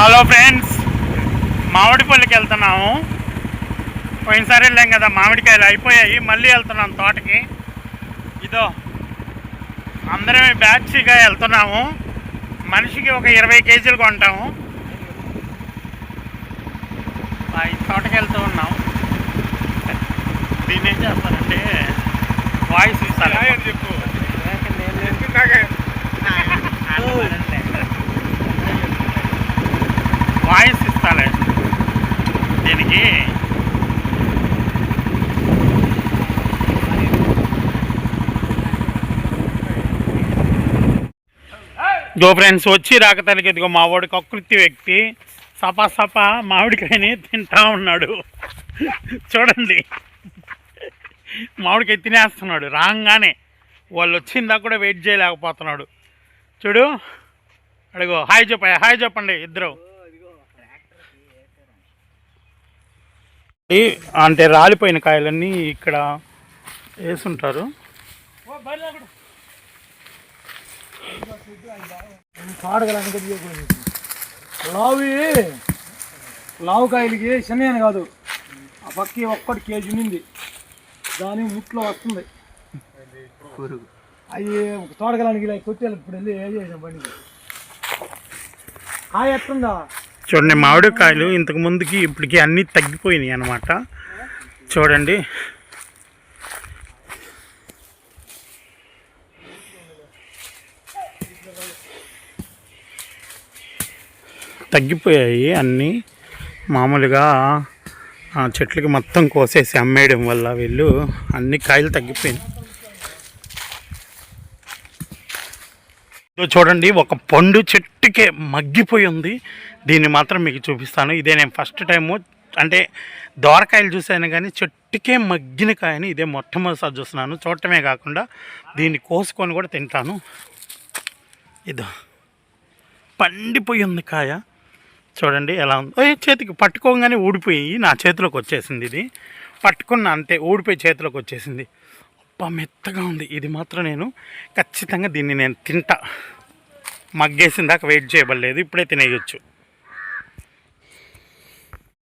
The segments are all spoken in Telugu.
హలో ఫ్రెండ్స్ మామిడిపల్లికి వెళ్తున్నాము. పోయినసారి వెళ్ళాం కదా మామిడికాయలు అయిపోయాయి. మళ్ళీ వెళ్తున్నాం తోటకి. ఇదో అందరం బ్యాచ్గా వెళ్తున్నాము. మనిషికి ఒక ఇరవై కేజీలు కొంటాము. తోటకి వెళ్తూ ఉన్నాం. దీన్ని ఏం చేస్తారంటే వాయిస్ ఇస్తారు చెప్పు. వాయిస్ ఇస్తాలే. దీనికి దో ఫ్రెండ్స్ వచ్చి రాక ఇదిగో మా వాడికి కకృతి వ్యక్తి. సపా సపా మామిడికాయని తింటా ఉన్నాడు. చూడండి. మామిడికాయ తినేస్తున్నాడు. రాగానే వాళ్ళు వచ్చిందా కూడా వెయిట్ చేయలేకపోతున్నాడు. చూడు. అడుగు. హాయ్ చెప్ప హాయ్ చెప్పండి ఇద్దరు. అంటే రాలిపోయిన కాయలన్నీ ఇక్కడ వేసుంటారు. లావి లావు కాయలకి చిన్న కాదు. ఆ పక్కి ఒక్కటి కేజీ ఉంది దాని ముట్లో వస్తుంది. అవి తోడగలానికి ఇలా కొట్టేయాలి. ఇప్పుడు వెళ్ళి ఏం చేసాం బండికి? కాయ ఎట్టుందా చూడండి మామిడికాయలు ఇంతకు ముందుకి ఇప్పటికి అన్నీ తగ్గిపోయినాయి అన్నమాట. చూడండి. తగ్గిపోయాయి అన్నీ. మామూలుగా ఆ చెట్లకి మొత్తం కోసేసి అమ్మేయడం వల్ల వీళ్ళు అన్ని కాయలు తగ్గిపోయినాయి. చూడండి ఒక పండు చెట్టుకే మగ్గిపోయి ఉంది దీన్ని మాత్రం మీకు చూపిస్తాను. ఇదే నేను ఫస్ట్ టైము. అంటే దోరకాయలు చూశాను కానీ చెట్టుకే మగ్గిన కాయని ఇదే మొట్టమొదటిసారి చూస్తున్నాను. చూడటమే కాకుండా దీన్ని కోసుకొని కూడా తింటాను. ఇదో. పండిపోయి ఉంది కాయ. చూడండి ఎలా ఉంది. చేతికి పట్టుకోగానే ఊడిపోయి నా చేతిలోకి వచ్చేసింది ఇది. పట్టుకున్న అంతే ఊడిపోయి చేతిలోకి వచ్చేసింది. అబ్బా మెత్తగా ఉంది. ఇది మాత్రం నేను ఖచ్చితంగా దీన్ని నేను తింటా. మగ్గేసిన దాకా వెయిట్ చేయబడలేదు ఇప్పుడే తినేయచ్చు.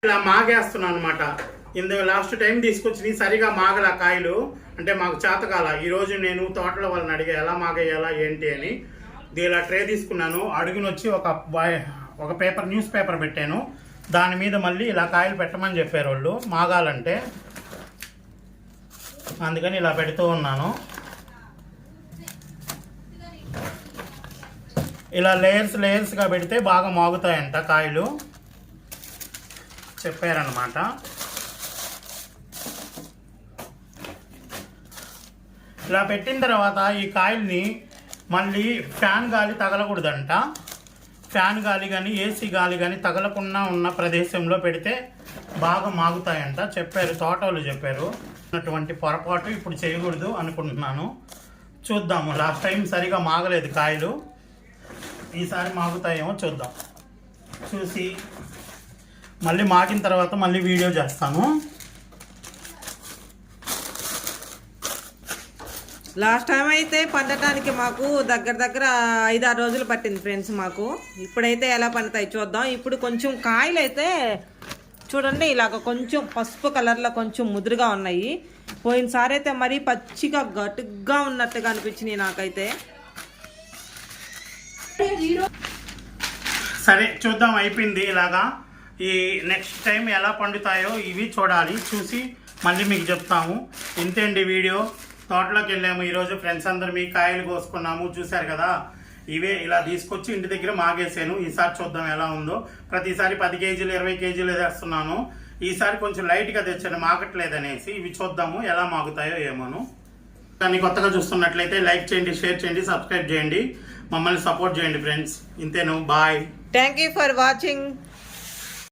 ఇలా మాగేస్తున్నాను అనమాట ఇందులో లాస్ట్ టైం తీసుకొచ్చి సరిగా మాగల కాయలు అంటే మాకు చేతకాల. ఈరోజు నేను తోటల వాళ్ళని అడిగా ఎలా మాగేయాలా ఏంటి? అని. ఇది ఇలా ట్రే తీసుకున్నాను. అడుగునొచ్చి ఒక ఒక పేపర్ న్యూస్ పేపర్ పెట్టాను. దాని మీద మళ్ళీ ఇలా కాయలు పెట్టమని చెప్పారు వాళ్ళు. మాగాలంటే అందుకని ఇలా పెడుతూ ఉన్నాను. ఇలా లేయర్స్ లేయర్స్గా పెడితే బాగా మాగుతాయంట కాయలు. చెప్పారనమాట ఇలా పెట్టిన తర్వాత ఈ కాయల్ని మళ్ళీ ఫ్యాన్ గాలి తగలకూడదంట. ఫ్యాన్ గాలి కానీ ఏసీ గాలి కానీ తగలకుండా ఉన్న ప్రదేశంలో పెడితే బాగా మాగుతాయంట. చెప్పారు తోటలు చెప్పారు. అటువంటి పొరపాటు ఇప్పుడు చేయకూడదు అనుకుంటున్నాను. చూద్దాము లాస్ట్ టైం సరిగా మాగలేదు కాయలు. ఈసారి మాగుతాయేమో చూద్దాం. చూసి మళ్ళీ మాగిన తర్వాత మళ్ళీ వీడియో చేస్తాను. లాస్ట్ టైం అయితే పండటానికి మాకు దగ్గర దగ్గర ఐదారు రోజులు పట్టింది ఫ్రెండ్స్ మాకు. ఇప్పుడైతే ఎలా పండుతాయి చూద్దాం. ఇప్పుడు కొంచెం కాయలు అయితే చూడండి ఇలాగ కొంచెం పసుపు కలర్లో కొంచెం ముదురుగా ఉన్నాయి. పోయినసారి అయితే మరీ పచ్చిగా గట్టుగా ఉన్నట్టుగా అనిపించినాయి నాకైతే. సరే చూద్దాం అయిపోయింది ఇలాగా. ఈ నెక్స్ట్ టైం ఎలా పండుతాయో ఇవి చూడాలి చూసి మళ్ళీ మీకు చెప్తాము. ఇంతేండి వీడియో? తోటలోకి వెళ్ళాము ఈరోజు ఫ్రెండ్స్ అందరు మీ కాయలు కోసుకున్నాము చూశారు కదా? ఇవే ఇలా తీసుకొచ్చి ఇంటి దగ్గర మాగేసాను ఈసారి చూద్దాం ఎలా ఉందో. ప్రతిసారి పది కేజీలు ఇరవై కేజీలు వేస్తున్నాను. ఈసారి కొంచెం లైట్గా తెచ్చాను మాగట్లేదనేసి. ఇవి చూద్దాము ఎలా మాగుతాయో ఏమోను. దాన్ని కొత్తగా చూస్తున్నట్లయితే లైక్ చేయండి షేర్ చేయండి సబ్స్క్రైబ్ చేయండి. మమ్మల్ని సపోర్ట్ చేయండి friends ఇంతేను bye thank you for watching